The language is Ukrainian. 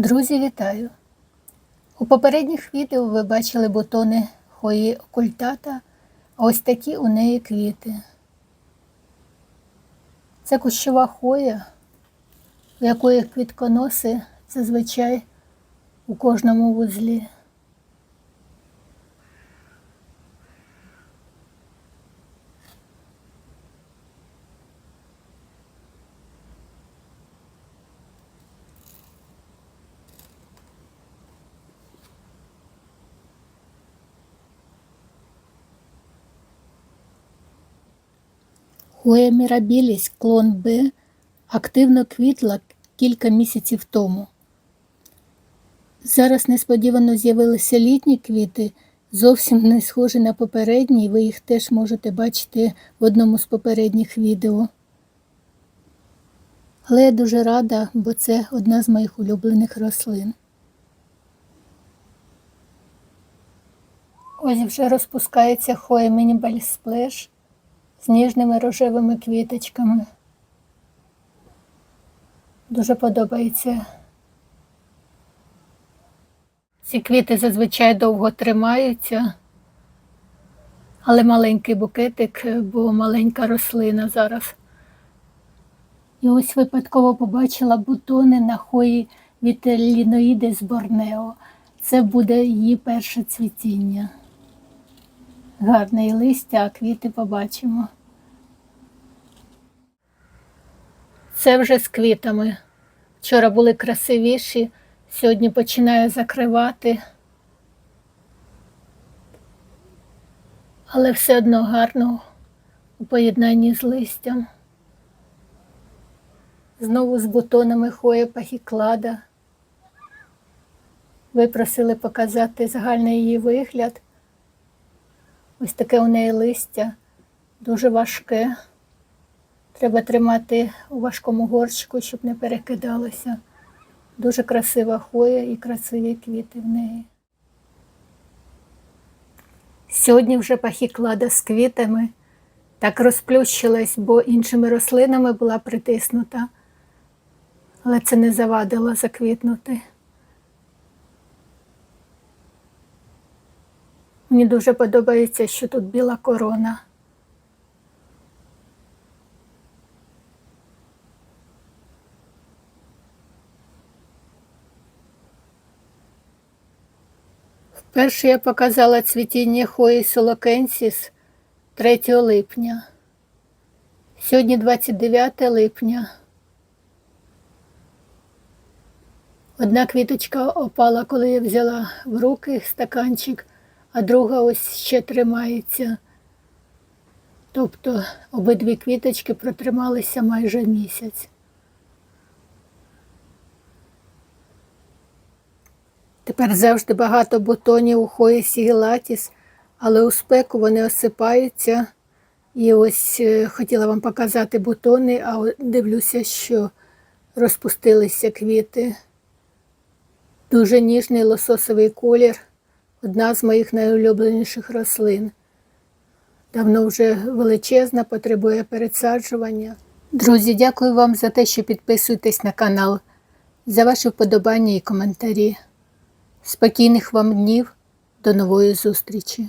Друзі, вітаю! У попередніх відео ви бачили бутони хої окультата, а ось такі у неї квіти. Це кущова хоя, у якої квітконоси зазвичай у кожному вузлі. Хоя мірабіліс клон Б активно квітла кілька місяців тому. Зараз несподівано з'явилися літні квіти, зовсім не схожі на попередні, ви їх теж можете бачити в одному з попередніх відео. Але я дуже рада, бо це одна з моїх улюблених рослин. Ось вже розпускається хоя Мінібаль Сплеш з ніжними рожевими квіточками. Дуже подобається. Ці квіти зазвичай довго тримаються, але маленький букетик, бо маленька рослина зараз. І ось випадково побачила бутони на хої від ліноїди з Борнео. Це буде її перше цвітіння. Гарне і листя, а квіти побачимо. Це вже з квітами. Вчора були красивіші, сьогодні починаю закривати. Але все одно гарно у поєднанні з листям. Знову з бутонами хоя пахіклада. Ви просили показати загальний її вигляд. Ось таке у неї листя, дуже важке. Треба тримати у важкому горщику, щоб не перекидалося. Дуже красива хоя і красиві квіти в неї. Сьогодні вже пахіклада з квітами так розплющилась, бо іншими рослинами була притиснута, але це не завадило заквітнути. Мені дуже подобається, що тут біла корона. Вперше я показала цвітіння хої солокенсіс 3 липня. Сьогодні 29 липня. Одна квіточка опала, коли я взяла в руки стаканчик, а друга ось ще тримається. Тобто обидві квіточки протрималися майже місяць. Тепер завжди багато бутонів у хої сігелатіс, але у спеку вони осипаються. І ось е, хотіла вам показати бутони, а дивлюся, що розпустилися квіти. Дуже ніжний лососовий колір, одна з моїх найулюбленіших рослин. Давно вже величезна, потребує пересаджування. Друзі, дякую вам за те, що підписуєтесь на канал, за ваші вподобання і коментарі. Спокійних вам днів, до нової зустрічі!